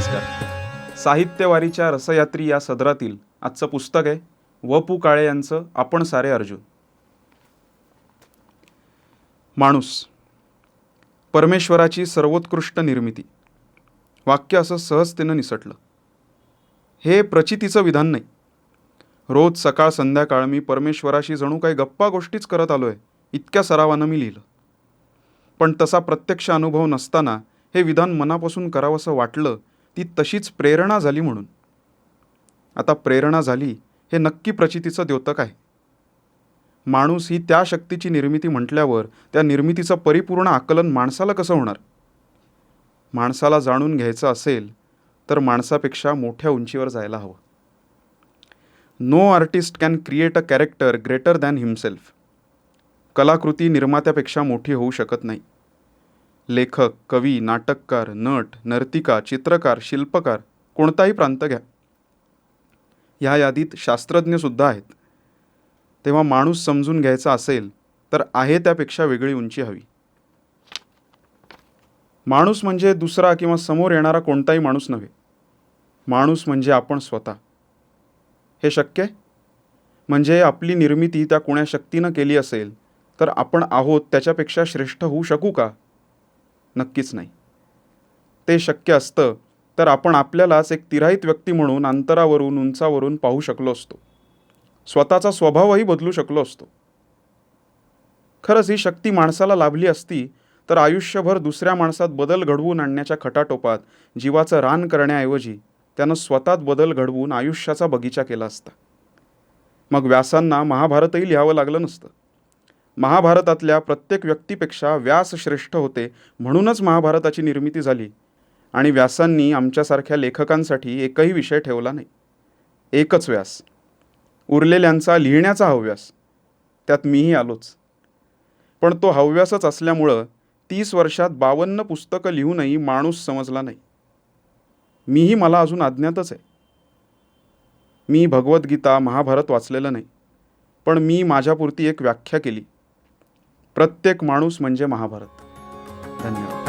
साहित्यवारीच्या रसयात्री या सदरातील आजचं पुस्तक आहे व पु काळे यांचं आपण सारे अर्जुन. माणूस परमेश्वराची सर्वोत्कृष्ट निर्मिती. वाक्य असं सहजतेनं निसटलं. हे प्रचितीचं विधान नाही. रोज सकाळ संध्याकाळ मी परमेश्वराशी जणू काही गप्पा गोष्टीच करत आलो आहे इतक्या सरावानं मी लिहिलं. पण तसा प्रत्यक्ष अनुभव नसताना हे विधान मनापासून करावंसं वाटलं ती तशीच प्रेरणा झाली म्हणून. आता प्रेरणा झाली हे नक्की प्रचितीचं द्योतक आहे. माणूस ही त्या शक्तीची निर्मिती म्हटल्यावर त्या निर्मितीचं परिपूर्ण आकलन माणसाला कसं होणार? माणसाला जाणून घ्यायचं असेल तर माणसापेक्षा मोठ्या उंचीवर जायला हवं. No artist can create a character greater than himself कलाकृती निर्मात्यापेक्षा मोठी होऊ शकत नाही. लेखक कवी नाटककार नट नर्तिका चित्रकार शिल्पकार कोणताही प्रांत घ्या. ह्या यादीत शास्त्रज्ञसुद्धा आहेत. तेव्हा माणूस समजून घ्यायचा असेल तर आहे त्यापेक्षा वेगळी उंची हवी. माणूस म्हणजे दुसरा किंवा समोर येणारा कोणताही माणूस नव्हे. माणूस म्हणजे आपण स्वतः. हे शक्य म्हणजे आपली निर्मिती त्या कोण्या शक्तीनं केली असेल तर आपण आहोत त्याच्यापेक्षा श्रेष्ठ होऊ शकू का? नक्कीच नाही. ते शक्य असतं तर आपण आपल्यालाच एक तिराहित व्यक्ती म्हणून अंतरावरून उंचावरून पाहू शकलो असतो. स्वतःचा स्वभावही बदलू शकलो असतो. खरंच ही शक्ती माणसाला लाभली असती तर आयुष्यभर दुसऱ्या माणसात बदल घडवून आणण्याच्या खटाटोपात जीवाचं रान करण्याऐवजी त्यानं स्वतःत बदल घडवून आयुष्याचा बगीचा केला असता. मग व्यासांना महाभारतही लिहावं लागलं नसतं. महाभारतातल्या प्रत्येक व्यक्तीपेक्षा व्यास श्रेष्ठ होते म्हणूनच महाभारताची निर्मिती झाली. आणि व्यासांनी आमच्यासारख्या लेखकांसाठी एकही विषय ठेवला नाही. एकच व्यास. उरलेल्यांचा लिहिण्याचा हव्यास. त्यात मीही आलोच. पण तो हव्यासच असल्यामुळं तीस वर्षात बावन्न पुस्तकं लिहूनही माणूस समजला नाही. मीही मला अजून अज्ञातच आहे. मी भगवद्गीता महाभारत वाचलेलं नाही. पण मी माझ्यापुरती एक व्याख्या केली. प्रत्येक माणूस म्हणजे महाभारत. धन्यवाद.